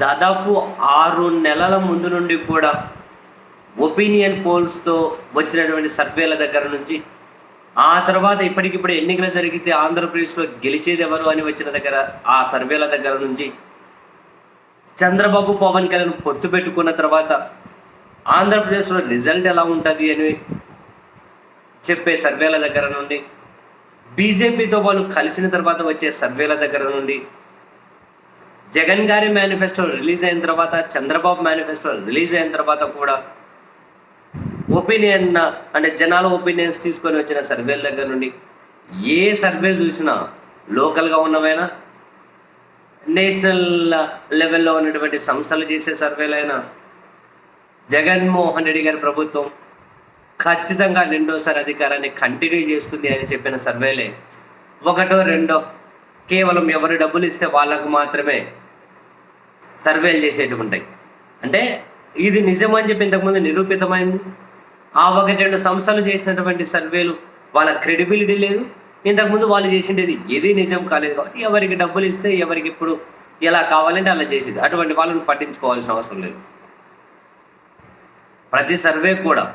దాదాపు ఆరు నెలల ముందు నుండి కూడా ఒపీనియన్ పోల్స్తో వచ్చినటువంటి సర్వేల దగ్గర నుంచి ఆ తర్వాత ఇప్పటికిప్పుడు ఎన్నికలు జరిగితే ఆంధ్రప్రదేశ్లో గెలిచేది ఎవరు అని వచ్చిన దగ్గర ఆ సర్వేల దగ్గర నుంచి చంద్రబాబు పవన్ కళ్యాణ్ పొత్తు పెట్టుకున్న తర్వాత ఆంధ్రప్రదేశ్లో రిజల్ట్ ఎలా ఉంటుంది అని చెప్పే సర్వేల దగ్గర నుండి బీజేపీతో వాళ్ళు కలిసిన తర్వాత వచ్చే సర్వేల దగ్గర నుండి జగన్ గారి మేనిఫెస్టో రిలీజ్ అయిన తర్వాత చంద్రబాబు మేనిఫెస్టో రిలీజ్ అయిన తర్వాత కూడా ఒపీనియన్ అంటే జనాల ఒపీనియన్స్ తీసుకొని వచ్చిన సర్వేల దగ్గర నుండి ఏ సర్వే చూసినా లోకల్గా ఉన్నవైనా? నేషనల్ లెవెల్లో ఉన్నటువంటి సంస్థలు చేసే సర్వేలైనా? జగన్మోహన్ రెడ్డి గారి ప్రభుత్వం ఖచ్చితంగా రెండోసారి అధికారాన్ని కంటిన్యూ చేస్తుంది అని చెప్పిన సర్వేలే. ఒకటో రెండో కేవలం ఎవరు డబ్బులు ఇస్తే వాళ్ళకు మాత్రమే సర్వేలు చేసేటివి ఉంటాయి. అంటే ఇది నిజం అని చెప్పి ఇంతకుముందు నిరూపితమైంది. ఆ ఒకటి రెండు సంస్థలు చేసినటువంటి సర్వేలు వాళ్ళ క్రెడిబిలిటీ లేదు. ఇంతకుముందు వాళ్ళు చేసిండేది ఏది నిజం కాలేదు కాబట్టి ఎవరికి డబ్బులు ఇస్తే ఎవరికి ఇప్పుడు ఎలా కావాలంటే అలా చేసేది. అటువంటి వాళ్ళని పట్టించుకోవాల్సిన అవసరం లేదు. ప్రతి సర్వే కూడా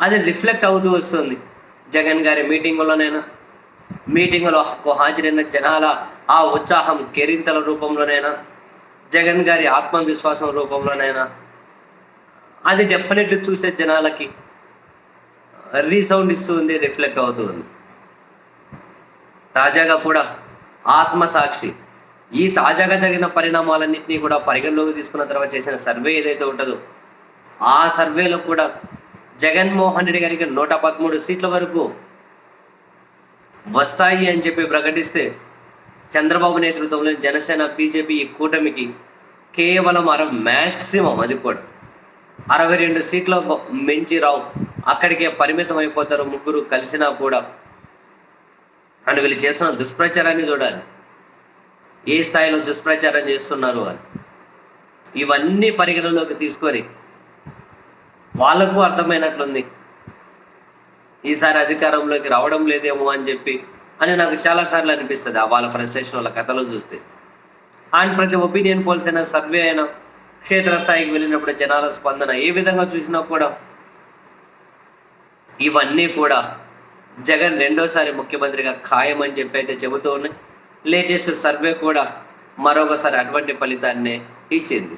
అది రిఫ్లెక్ట్ అవుతూ వస్తుంది. జగన్ గారి మీటింగులోనైనా మీటింగులో హాజరైన జనాల ఆ ఉత్సాహం కెరింతల రూపంలోనైనా జగన్ గారి ఆత్మవిశ్వాసం రూపంలోనైనా అది డెఫినెట్లీ చూసే జనాలకి రీసౌండ్ ఇస్తుంది రిఫ్లెక్ట్ అవుతుంది. తాజాగా కూడా ఆత్మసాక్షి ఈ తాజాగా జరిగిన పరిణామాలన్నింటినీ కూడా పరిగణలోకి తీసుకున్న తర్వాత చేసిన సర్వే ఏదైతే ఉంటుందో ఆ సర్వేలో కూడా జగన్మోహన్ రెడ్డి గారికి నూట పదమూడు సీట్ల వరకు వస్తాయి అని చెప్పి ప్రకటిస్తే చంద్రబాబు నేతృత్వంలో జనసేన బీజేపీ ఈ కూటమికి కేవలం అర మ్యాక్సిమం అది కూడా. అరవై రెండు సీట్ల మించి రావు. అక్కడికే పరిమితం అయిపోతారు ముగ్గురు కలిసినా కూడా. అండ్ వీళ్ళు చేస్తున్న దుష్ప్రచారాన్ని చూడాలి. ఏ స్థాయిలో దుష్ప్రచారం చేస్తున్నారు అని ఇవన్నీ పరిగణలోకి తీసుకొని వాళ్ళకు అర్థమైనట్లుంది. ఈసారి అధికారంలోకి రావడం లేదేమో అని చెప్పి అని నాకు చాలా సార్లు అనిపిస్తుంది ఆ వాళ్ళ ఫ్రస్ట్రేషన్ వాళ్ళ కథలో చూస్తే. అండ్ ప్రతి ఒపీనియన్ పోల్స్ అయినా సర్వే అయినా క్షేత్రస్థాయికి వెళ్ళినప్పుడు జనాల స్పందన ఏ విధంగా చూసినా కూడా ఇవన్నీ కూడా జగన్ రెండోసారి ముఖ్యమంత్రిగా ఖాయం అని చెప్పి అయితే చెబుతూ ఉన్నాయి. లేటెస్ట్ సర్వే కూడా మరొకసారి అటువంటి ఫలితాన్ని ఇచ్చింది.